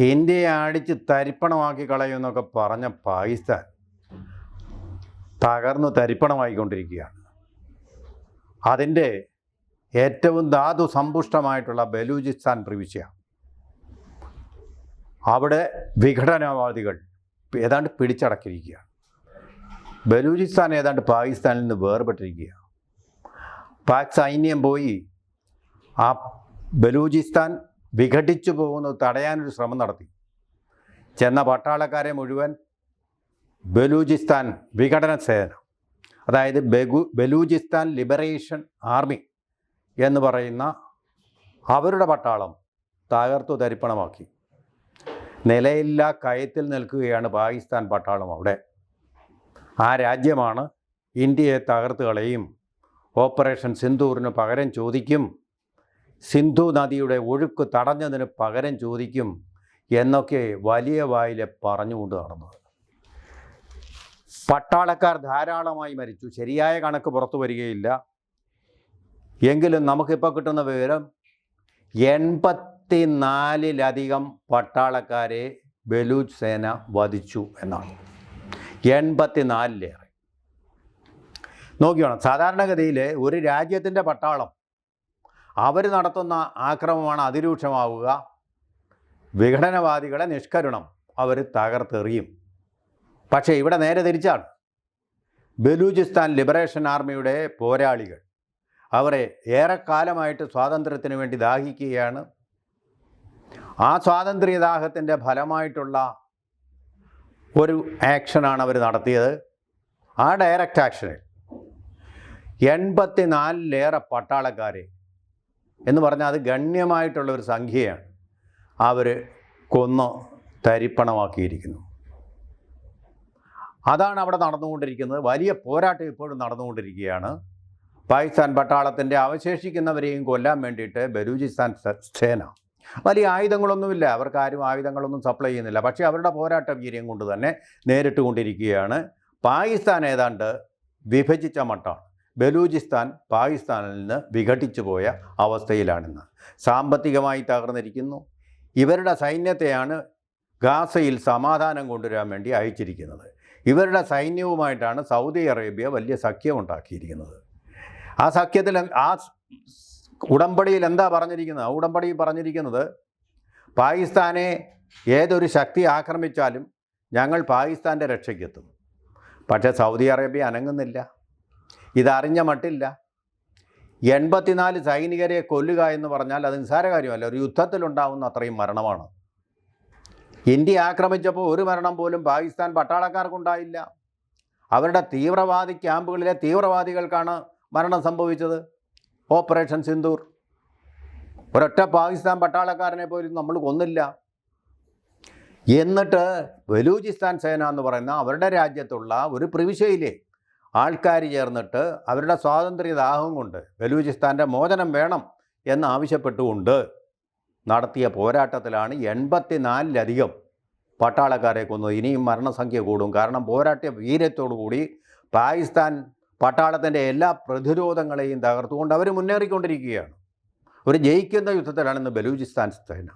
ഇന്ത്യയെ അടിച്ച് തരിപ്പണമാക്കി കളയുമെന്നൊക്കെ പറഞ്ഞ പാകിസ്ഥാൻ തകർന്നു തരിപ്പണമായിക്കൊണ്ടിരിക്കുകയാണ്. അതിന്റെ ഏറ്റവും ധാതു സമ്പുഷ്ടമായിട്ടുള്ള ബലൂചിസ്ഥാൻ പ്രവിശ്യ. അവിടെ വിഘടനവാദികൾ ഏതാണ്ട് പിടിച്ചടക്കിയിരിക്കുകയാണ്. ബലൂചിസ്ഥാൻ ഏതാണ്ട് പാകിസ്ഥാനിൽ നിന്ന് വേർപെട്ടിരിക്കുക പാക് സൈന്യം പോയി ആ ബലൂചിസ്ഥാൻ വിഘടിച്ചു പോകുന്നത് തടയാനൊരു ശ്രമം നടത്തി. ചെന്ന പട്ടാളക്കാരെ മുഴുവൻ ബലൂചിസ്ഥാൻ വിഘടന സേന അതായത് ബഗു ബലൂചിസ്ഥാൻ ലിബറേഷൻ ആർമി എന്ന് പറയുന്ന അവരുടെ പട്ടാളം തകർത്തു തരിപ്പണമാക്കി. നിലയില്ലാ കയത്തിൽ നിൽക്കുകയാണ് പാകിസ്ഥാൻ പട്ടാളം അവിടെ. ആ രാജ്യമാണ് ഇന്ത്യയെ തകർത്ത് കളയും. ഓപ്പറേഷൻ സിന്ദൂറിന് പകരം ചോദിക്കും സിന്ധു നദിയുടെ ഒഴുക്ക് തടഞ്ഞതിന് പകരം ചോദിക്കും എന്നൊക്കെ വലിയ വായിലെ പറഞ്ഞുകൊണ്ട് നടന്നത്. പട്ടാളക്കാർ ധാരാളമായി മരിച്ചു. ശരിയായ കണക്ക് പുറത്തു വരികയില്ല. എങ്കിലും നമുക്കിപ്പോൾ കിട്ടുന്ന വിവരം എൺപത്തി നാലിലധികം പട്ടാളക്കാരെ ബലൂച്ച് സേന വധിച്ചു എന്നാണ്. എൺപത്തി നാലിലേറെ നോക്കിയോണം സാധാരണഗതിയിൽ ഒരു രാജ്യത്തിന്റെ പട്ടാളം അവർ നടത്തുന്ന ആക്രമമാണ് അതിരൂക്ഷമാവുക. വിഘടനവാദികളെ നിഷ്കരുണം അവർ തകർത്തെറിയും. പക്ഷേ ഇവിടെ നേരെ തിരിച്ചാണ്. ബലൂചിസ്ഥാൻ ലിബറേഷൻ ആർമിയുടെ പോരാളികൾ അവരെ ഏറെക്കാലമായിട്ട് സ്വാതന്ത്ര്യത്തിന് വേണ്ടി ദാഹിക്കുകയാണ്. ആ സ്വാതന്ത്ര്യദാഹത്തിന്റെ ഫലമായിട്ടുള്ള ഒരു ആക്ഷനാണ് അവർ നടത്തിയത്. ആ ഡയറക്റ്റ് ആക്ഷനിൽ എൺപത്തി നാലിലേറെ പട്ടാളക്കാരെ എന്ന് പറഞ്ഞാൽ അത് ഗണ്യമായിട്ടുള്ള ഒരു സംഖ്യയാണ്. അവർ കൊന്ന് തരിപ്പണമാക്കിയിരിക്കുന്നു. അതാണ് അവിടെ നടന്നുകൊണ്ടിരിക്കുന്നത്. വലിയ പോരാട്ടം ഇപ്പോഴും നടന്നുകൊണ്ടിരിക്കുകയാണ്. പാകിസ്ഥാൻ പട്ടാളത്തിന്റെ അവശേഷിക്കുന്നവരെയും കൊല്ലാൻ വേണ്ടിയിട്ട് ബലൂചിസ്ഥാൻ സേന. വലിയ ആയുധങ്ങളൊന്നുമില്ല. അവർക്ക് ആരും ആയുധങ്ങളൊന്നും സപ്ലൈ ചെയ്യുന്നില്ല. പക്ഷേ അവരുടെ പോരാട്ട വീര്യം കൊണ്ട് തന്നെ നേരിട്ട് കൊണ്ടിരിക്കുകയാണ്. പാകിസ്ഥാൻ ഏതാണ്ട് വിഭജിച്ച മട്ടാണ്. ബലൂചിസ്ഥാൻ പാകിസ്ഥാനിൽ നിന്ന് വിഘടിച്ചു പോയ അവസ്ഥയിലാണിന്ന്. സാമ്പത്തികമായി തകർന്നിരിക്കുന്നു. ഇവരുടെ സൈന്യത്തെയാണ് ഗാസയിൽ സമാധാനം കൊണ്ടുവരാൻ വേണ്ടി അയച്ചിരിക്കുന്നത്. ഇവരുടെ സൈന്യവുമായിട്ടാണ് സൗദി അറേബ്യ വലിയ സഖ്യമുണ്ടാക്കിയിരിക്കുന്നത് ആ സഖ്യത്തിൽ ആ ഉടമ്പടിയിൽ എന്താ പറഞ്ഞിരിക്കുന്നത്? ആ ഉടമ്പടിയിൽ പറഞ്ഞിരിക്കുന്നത് പാകിസ്ഥാനെ ഏതൊരു ശക്തി ആക്രമിച്ചാലും ഞങ്ങൾ പാകിസ്ഥാന്റെ രക്ഷയ്ക്കെത്തും. പക്ഷേ സൗദി അറേബ്യ അനങ്ങുന്നില്ല. ഇതറിഞ്ഞ മട്ടില്ല. എൺപത്തിനാല് സൈനികരെ കൊല്ലുക എന്ന് പറഞ്ഞാൽ അത് നിസ്സാര കാര്യമല്ല. ഒരു യുദ്ധത്തിലുണ്ടാവുന്ന അത്രയും മരണമാണ്. ഇന്ത്യ ആക്രമിച്ചപ്പോൾ ഒരു മരണം പോലും പാകിസ്ഥാൻ പട്ടാളക്കാർക്കുണ്ടായില്ല. അവരുടെ തീവ്രവാദി ക്യാമ്പുകളിലെ തീവ്രവാദികൾക്കാണ് മരണം സംഭവിച്ചത്. ഓപ്പറേഷൻ സിന്ദൂർ. ഒരൊറ്റ പാകിസ്ഥാൻ പട്ടാളക്കാരനെ പോലും നമ്മൾ കൊന്നില്ല. എന്നിട്ട് ബലൂചിസ്ഥാൻ സേന എന്ന് പറയുന്ന അവരുടെ രാജ്യത്തുള്ള ഒരു പ്രവിശ്യയിലെ ആൾക്കാർ ചേർന്നിട്ട് അവരുടെ സ്വാതന്ത്ര്യ സ്വാതന്ത്ര്യദാഹം കൊണ്ട് ബലൂചിസ്ഥാന്റെ മോചനം വേണം എന്നാവശ്യപ്പെട്ടുകൊണ്ട് നടത്തിയ പോരാട്ടത്തിലാണ് എൺപത്തിനാലിലധികം പട്ടാളക്കാരെ കൊന്നത്. ഇനിയും മരണസംഖ്യ കൂടും. കാരണം പോരാട്ട വീര്യത്തോടുകൂടി പാകിസ്ഥാൻ പട്ടാളത്തിന്റെ എല്ലാ പ്രതിരോധങ്ങളെയും തകർത്തുകൊണ്ട് അവർ മുന്നേറിക്കൊണ്ടിരിക്കുകയാണ്. ഒരു ജയിക്കുന്ന യുദ്ധത്തിലാണ് ഇന്ന് ബലൂചിസ്ഥാൻ സേന.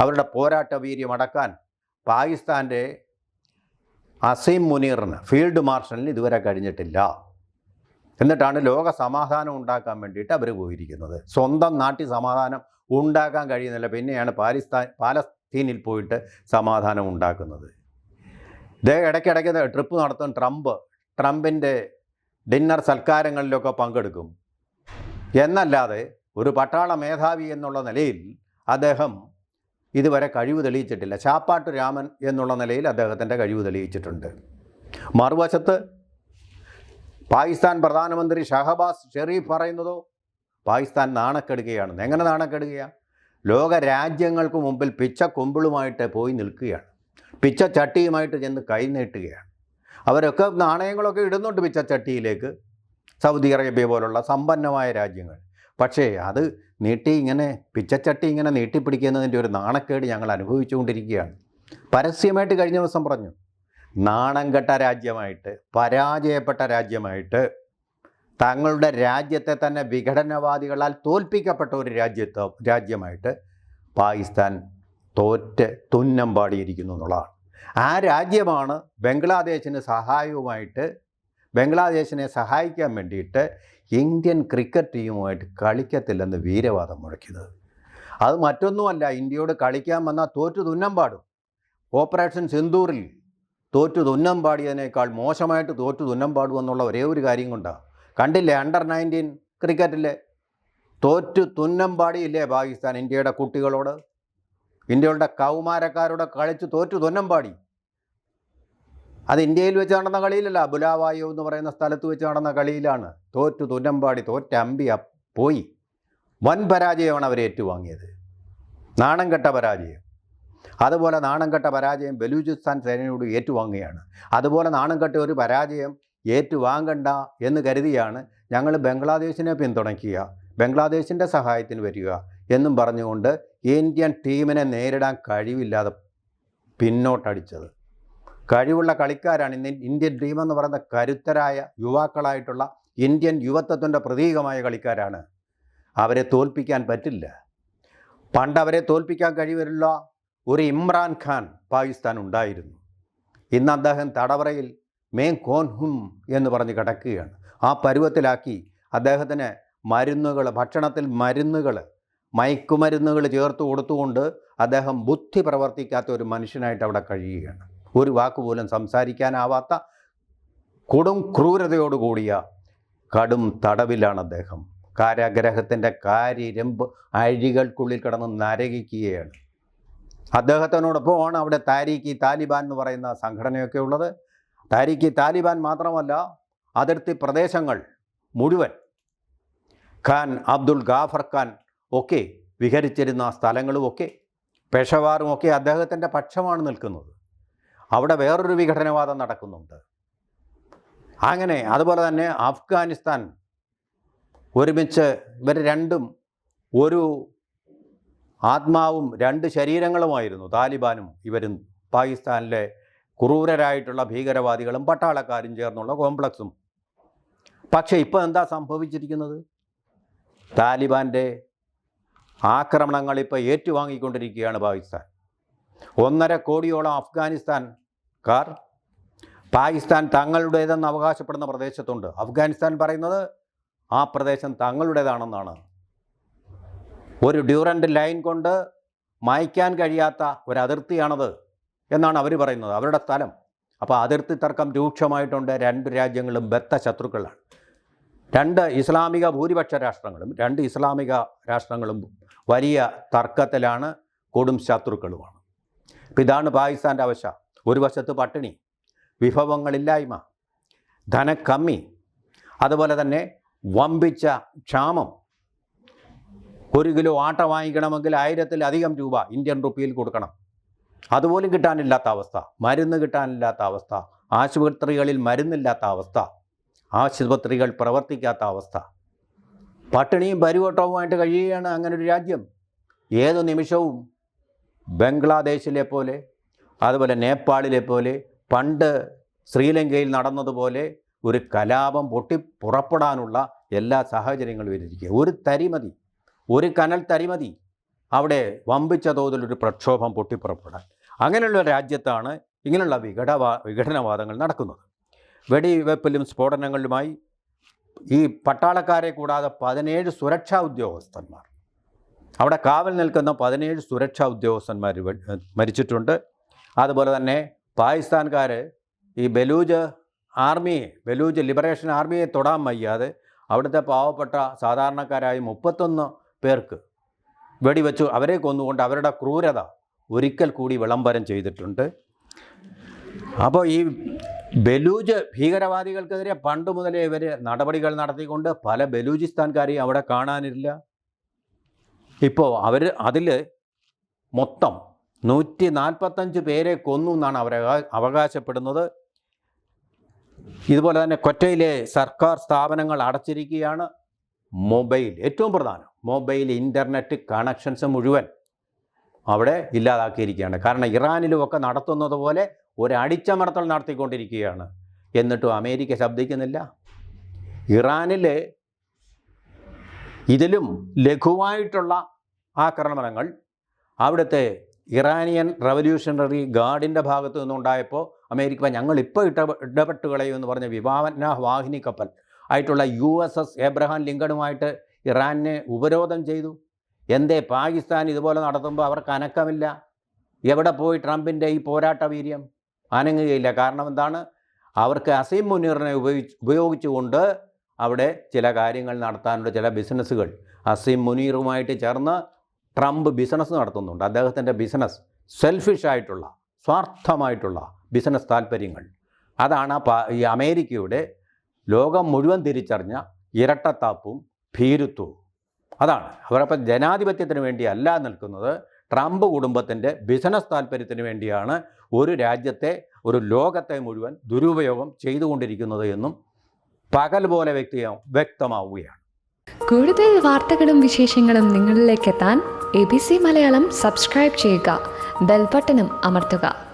അവരുടെ പോരാട്ട വീര്യം അടക്കാൻ പാകിസ്ഥാന്റെ അസീം മുനീറിന് ഫീൽഡ് മാർഷലിന് ഇതുവരെ കഴിഞ്ഞിട്ടില്ല. എന്നിട്ടാണ് ലോക സമാധാനം ഉണ്ടാക്കാൻ വേണ്ടിയിട്ട് അവർ പോയിരിക്കുന്നത്. സ്വന്തം നാട്ടിൽ സമാധാനം ഉണ്ടാക്കാൻ കഴിയുന്നില്ല. പിന്നെയാണ് പാലിസ്ഥാൻ പാലസ്തീനിൽ പോയിട്ട് സമാധാനം ഉണ്ടാക്കുന്നത്. ഇതേ ഇടയ്ക്കിടയ്ക്ക് ട്രിപ്പ് നടത്തും ട്രംപ് ട്രംപിന്റെ ഡിന്നർ സൽക്കാരങ്ങളിലൊക്കെ പങ്കെടുക്കും. എന്നല്ലാതെ ഒരു പട്ടാള മേധാവി എന്നുള്ള നിലയിൽ അദ്ദേഹം ഇതുവരെ കഴിവ് തെളിയിച്ചിട്ടില്ല. ചാപ്പാട്ട് രാമൻ എന്നുള്ള നിലയിൽ അദ്ദേഹത്തിന്റെ കഴിവ് തെളിയിച്ചിട്ടുണ്ട്. മറുവശത്ത് പാകിസ്ഥാൻ പ്രധാനമന്ത്രി ഷഹബാസ് ഷെറീഫ് പറയുന്നതോ പാകിസ്ഥാൻ നാണക്കെടുകയാണ്. എങ്ങനെ നാണക്കെടുകയാണ് ലോക രാജ്യങ്ങൾക്ക് മുമ്പിൽ പിച്ച കൊമ്പിളുമായിട്ട് പോയി നിൽക്കുകയാണ്. പിച്ച ചട്ടിയുമായിട്ട് ചെന്ന് കൈനീട്ടുകയാണ് അവരൊക്കെ നാണയങ്ങളൊക്കെ ഇടുന്നുണ്ട് പിച്ച ചട്ടിയിലേക്ക്. സൗദി അറേബ്യ പോലുള്ള സമ്പന്നമായ രാജ്യങ്ങൾ. പക്ഷേ അത് നീട്ടി ഇങ്ങനെ പിച്ചച്ചട്ടി ഇങ്ങനെ നീട്ടിപ്പിടിക്കുന്നതിന്റെ ഒരു നാണക്കേട് ഞങ്ങൾ അനുഭവിച്ചുകൊണ്ടിരിക്കുകയാണ്. പരസ്യമായിട്ട് കഴിഞ്ഞ ദിവസം പറഞ്ഞു നാണം കെട്ട രാജ്യമായിട്ട് പരാജയപ്പെട്ട രാജ്യമായിട്ട് തങ്ങളുടെ രാജ്യത്തെ തന്നെ വിഘടനവാദികളാൽ തോൽപ്പിക്കപ്പെട്ട ഒരു രാജ്യത്ത് രാജ്യമായിട്ട് പാകിസ്ഥാൻ തോറ്റ് തുന്നം പാടിയിരിക്കുന്നു എന്നുള്ളതാണ്. ആ രാജ്യമാണ് ബംഗ്ലാദേശിന് സഹായവുമായിട്ട് ബംഗ്ലാദേശിനെ സഹായിക്കാൻ വേണ്ടിയിട്ട് ഇന്ത്യൻ ക്രിക്കറ്റ് ടീമുമായിട്ട് കളിക്കത്തില്ലെന്ന് വീരവാദം മുഴക്കിയത്. അത് മറ്റൊന്നുമല്ല ഇന്ത്യയോട് കളിക്കാൻ വന്നാൽ തോറ്റു തുന്നം പാടും. ഓപ്പറേഷൻ സിന്ദൂറിൽ തോറ്റു തുന്നം പാടിയതിനേക്കാൾ മോശമായിട്ട് തോറ്റു തുന്നം പാടുമെന്നുള്ള ഒരേ ഒരു കാര്യം കൊണ്ടാണ്. കണ്ടില്ലേ അണ്ടർ നയന്റീൻ ക്രിക്കറ്റിലെ തോറ്റു തുന്നം പാടിയില്ലേ പാകിസ്ഥാൻ ഇന്ത്യയുടെ കുട്ടികളോട്? ഇന്ത്യയുടെ കൗമാരക്കാരോട് കളിച്ച് തോറ്റു തുന്നം പാടി. അത് ഇന്ത്യയിൽ വെച്ച് നടന്ന കളിയിലല്ല അബുലാവായു എന്ന് പറയുന്ന സ്ഥലത്ത് വെച്ച് നടന്ന കളിയിലാണ്. തോറ്റു തുന്നമ്പാടി തോറ്റ അമ്പി പോയി. വൻ പരാജയമാണ് അവർ ഏറ്റുവാങ്ങിയത്. നാണം കെട്ട പരാജയം. അതുപോലെ നാണം കെട്ട പരാജയം ബലൂചിസ്ഥാൻ സേനയോട് ഏറ്റുവാങ്ങുകയാണ്. അതുപോലെ നാണം കെട്ട ഒരു പരാജയം ഏറ്റുവാങ്ങണ്ട എന്ന് കരുതിയാണ് ഞങ്ങൾ ബംഗ്ലാദേശിനെ പിന്തുണയ്ക്കുക ബംഗ്ലാദേശിന്റെ സഹായത്തിന് വരിക എന്നും പറഞ്ഞുകൊണ്ട് ഇന്ത്യൻ ടീമിനെ നേരിടാൻ കഴിവില്ലാതെ പിന്നോട്ടടിച്ചത്. കഴിവുള്ള കളിക്കാരാണ് ഇന്ന് ഇന്ത്യൻ ടീം എന്ന് പറയുന്ന കരുത്തരായ യുവാക്കളായിട്ടുള്ള ഇന്ത്യൻ യുവത്വത്തിന്റെ പ്രതീകമായ കളിക്കാരാണ്. അവരെ തോൽപ്പിക്കാൻ പറ്റില്ല. പണ്ട് അവരെ തോൽപ്പിക്കാൻ കഴിവരുള്ള ഒരു ഇമ്രാൻ ഖാൻ പാകിസ്ഥാൻ ഉണ്ടായിരുന്നു. ഇന്ന് അദ്ദേഹം തടവറയിൽ മേ കോൻ ഹും എന്ന് പറഞ്ഞ് കിടക്കുകയാണ്. ആ പരുവത്തിലാക്കി അദ്ദേഹത്തിന് മരുന്നുകൾ ഭക്ഷണത്തിൽ മരുന്നുകൾ മയക്കുമരുന്നുകൾ ചേർത്ത് കൊടുത്തുകൊണ്ട് അദ്ദേഹം ബുദ്ധി പ്രവർത്തിക്കാത്ത ഒരു മനുഷ്യനായിട്ട് അവിടെ കഴിയുകയാണ്. ഒരു വാക്കുപോലും സംസാരിക്കാനാവാത്ത കൊടും ക്രൂരതയോടുകൂടിയ കടും തടവിലാണ് അദ്ദേഹം. കാരാഗ്രഹത്തിന്റെ കാര്യരമ്പ് അഴികൾക്കുള്ളിൽ കിടന്ന് നരകിക്കുകയാണ്. അദ്ദേഹത്തിനോടൊപ്പമാണ് അവിടെ താരിഖി താലിബാൻ എന്ന് പറയുന്ന സംഘടനയൊക്കെ ഉള്ളത്. താരിഖി താലിബാൻ മാത്രമല്ല അതിർത്തി പ്രദേശങ്ങൾ മുഴുവൻ ഖാൻ അബ്ദുൾ ഗാഫർ ഖാൻ ഒക്കെ വിഹരിച്ചിരുന്ന സ്ഥലങ്ങളുമൊക്കെ പെഷവാറും ഒക്കെ അദ്ദേഹത്തിന്റെ പക്ഷമാണ് നിൽക്കുന്നത്. അവിടെ വേറൊരു വിഘടനവാദം നടക്കുന്നുണ്ട്. അങ്ങനെ അതുപോലെ തന്നെ അഫ്ഗാനിസ്ഥാൻ ഒരുമിച്ച് ഇവർ രണ്ടും ഒരു ആത്മാവും രണ്ട് ശരീരങ്ങളുമായിരുന്നു. താലിബാനും ഇവരും പാകിസ്ഥാനിലെ ക്രൂരരായിട്ടുള്ള ഭീകരവാദികളും പട്ടാളക്കാരും ചേർന്നുള്ള കോംപ്ലക്സും. പക്ഷേ ഇപ്പോൾ എന്താ സംഭവിച്ചിരിക്കുന്നത്? താലിബാന്റെ ആക്രമണങ്ങൾ ഇപ്പോൾ ഏറ്റുവാങ്ങിക്കൊണ്ടിരിക്കുകയാണ് പാകിസ്ഥാൻ. ഒന്നര കോടിയോളം അഫ്ഗാനിസ്ഥാൻകാർ പാകിസ്ഥാൻ തങ്ങളുടേതെന്ന് അവകാശപ്പെടുന്ന പ്രദേശത്തുണ്ട്. അഫ്ഗാനിസ്ഥാൻ പറയുന്നത് ആ പ്രദേശം തങ്ങളുടേതാണെന്നാണ്. ഒരു ഡ്യൂറന്റ് ലൈൻ കൊണ്ട് മായ്ക്കാൻ കഴിയാത്ത ഒരു അതിർത്തിയാണത് എന്നാണ് അവർ പറയുന്നത്. അവരുടെ സ്ഥലം. അപ്പോൾ അതിർത്തി തർക്കം രൂക്ഷമായിട്ടുണ്ട്. രണ്ട് രാജ്യങ്ങളും ബദ്ധ ശത്രുക്കളാണ്. രണ്ട് ഇസ്ലാമിക ഭൂരിപക്ഷ രാഷ്ട്രങ്ങളും രണ്ട് ഇസ്ലാമിക രാഷ്ട്രങ്ങളും വലിയ തർക്കത്തിലാണ് കൊടും ശത്രുക്കളുമാണ്. അപ്പം ഇതാണ് പാകിസ്ഥാന്റെ അവസ്ഥ ഒരു വശത്ത് പട്ടിണി വിഭവങ്ങളില്ലായ്മ ധനക്കമ്മി അതുപോലെ തന്നെ വമ്പിച്ച ക്ഷാമം. ഒരു കിലോ ആട്ട വാങ്ങിക്കണമെങ്കിൽ ആയിരത്തിലധികം രൂപ ഇന്ത്യൻ റുപ്പിയിൽ കൊടുക്കണം. അതുപോലും കിട്ടാനില്ലാത്ത അവസ്ഥ മരുന്ന് കിട്ടാനില്ലാത്ത അവസ്ഥ ആശുപത്രികളിൽ മരുന്നില്ലാത്ത അവസ്ഥ ആശുപത്രികൾ പ്രവർത്തിക്കാത്ത അവസ്ഥ. പട്ടിണിയും പരിവട്ടവുമായിട്ട് കഴിയുകയാണ് അങ്ങനെ ഒരു രാജ്യം. ഏത് നിമിഷവും ബംഗ്ലാദേശിലെ പോലെ അതുപോലെ നേപ്പാളിലെ പോലെ പണ്ട് ശ്രീലങ്കയിൽ നടന്നതുപോലെ ഒരു കലാപം പൊട്ടി പുറപ്പെടാനുള്ള എല്ലാ സാഹചര്യങ്ങളും ഇരിക്കുക ഒരു തരിമതി ഒരു കനൽ തരിമതി അവിടെ വമ്പിച്ച തോതിൽ ഒരു പ്രക്ഷോഭം പൊട്ടിപ്പുറപ്പെടാൻ അങ്ങനെയുള്ള രാജ്യത്താണ് ഇങ്ങനെയുള്ള വിഘടവാ വിഘടനവാദങ്ങൾ നടക്കുന്നത്. വെടിവെപ്പിലും സ്ഫോടനങ്ങളിലുമായി ഈ പട്ടാളക്കാരെ കൂടാതെ പതിനേഴ് സുരക്ഷാ ഉദ്യോഗസ്ഥന്മാർ. അവിടെ കാവൽ നിൽക്കുന്ന പതിനേഴ് സുരക്ഷാ ഉദ്യോഗസ്ഥന്മാർ മരിച്ചിട്ടുണ്ട്. അതുപോലെ തന്നെ പാകിസ്ഥാൻകാർ ഈ ബലൂജ് ആർമിയെ ബലൂജ് ലിബറേഷൻ ആർമിയെ തൊടാൻ വയ്യാതെ അവിടുത്തെ പാവപ്പെട്ട സാധാരണക്കാരായ മുപ്പത്തൊന്ന് പേർക്ക് വെടിവെച്ചു. അവരെ കൊന്നുകൊണ്ട് അവരുടെ ക്രൂരത ഒരിക്കൽ കൂടി വിളംബരം ചെയ്തിട്ടുണ്ട്. അപ്പോൾ ഈ ബലൂജ് ഭീകരവാദികൾക്കെതിരെ പണ്ട് മുതലേ ഇവർ നടപടികൾ നടത്തിക്കൊണ്ട് പല ബലൂചിസ്ഥാൻകാരെയും അവിടെ കാണാനില്ല. ഇപ്പോൾ അവർ അതിൽ മൊത്തം നൂറ്റി നാൽപ്പത്തഞ്ച് പേരെ കൊന്നു എന്നാണ് അവർ അവകാശപ്പെടുന്നത്. ഇതുപോലെ തന്നെ കൊറ്റയിലെ സർക്കാർ സ്ഥാപനങ്ങൾ അടച്ചിരിക്കുകയാണ്. മൊബൈൽ ഏറ്റവും പ്രധാനം. മൊബൈൽ ഇന്റർനെറ്റ് കണക്ഷൻസ് മുഴുവൻ അവിടെ ഇല്ലാതാക്കിയിരിക്കുകയാണ്. കാരണം ഇറാനിലുമൊക്കെ നടത്തുന്നത് പോലെ ഒരു അടിച്ചമർത്തൽ നടത്തിക്കൊണ്ടിരിക്കുകയാണ്. എന്നിട്ടും അമേരിക്ക ശബ്ദിക്കുന്നില്ല. ഇറാനിൽ ഇതിലും ലഘുവായിട്ടുള്ള ആക്രമണങ്ങൾ അവിടുത്തെ ഇറാനിയൻ റവല്യൂഷണറി ഗാർഡിന്റെ ഭാഗത്തു നിന്നുണ്ടായപ്പോൾ അമേരിക്ക ഞങ്ങൾ ഇപ്പോൾ ഇട ഇടപെട്ട് കളയുമെന്ന് പറഞ്ഞ വിഭാവന വാഹിനി കപ്പൽ ആയിട്ടുള്ള യു എസ് എസ് എബ്രഹാം ലിങ്കണുമായിട്ട് ഇറാനെ ഉപരോധം ചെയ്തു. എന്തേ പാകിസ്ഥാൻ ഇതുപോലെ നടത്തുമ്പോൾ അവർക്ക് അനക്കമില്ല. എവിടെ പോയി ട്രംപിന്റെ ഈ പോരാട്ട വീര്യം? അനങ്ങുകയില്ല. കാരണം എന്താണ്? അവർക്ക് അസീം മുനീറിനെ ഉപയോഗിച്ച് ഉപയോഗിച്ചുകൊണ്ട് അവിടെ ചില കാര്യങ്ങൾ നടത്താനുള്ള ചില ബിസിനസ്സുകൾ. അസീം മുനീറുമായിട്ട് ചേർന്ന് ട്രംപ് ബിസിനസ് നടത്തുന്നുണ്ട്. അദ്ദേഹത്തിന്റെ ബിസിനസ് സെൽഫിഷായിട്ടുള്ള സ്വാർത്ഥമായിട്ടുള്ള ബിസിനസ് താല്പര്യങ്ങൾ. അതാണ് ഈ അമേരിക്കയുടെ ലോകം മുഴുവൻ തിരിച്ചറിഞ്ഞ ഇരട്ടത്താപ്പും ഭീരുത്വവും. അതാണ്. അവരപ്പം ജനാധിപത്യത്തിന് വേണ്ടി അല്ല നിൽക്കുന്നത്. ട്രംപ് കുടുംബത്തിന്റെ ബിസിനസ് താല്പര്യത്തിന് വേണ്ടിയാണ് ഒരു രാജ്യത്തെ ഒരു ലോകത്തെ മുഴുവൻ ദുരുപയോഗം ചെയ്തുകൊണ്ടിരിക്കുന്നത് എന്നും പകൽ പോലെ വ്യക്തിയാവും വ്യക്തമാവുകയാണ്. കൂടുതൽ വാർത്തകളും വിശേഷങ്ങളും നിങ്ങളിലേക്ക് എത്താൻ A B C Malayalam subscribe ചെയ്യുക. ബെൽബട്ടനും അമർത്തുക.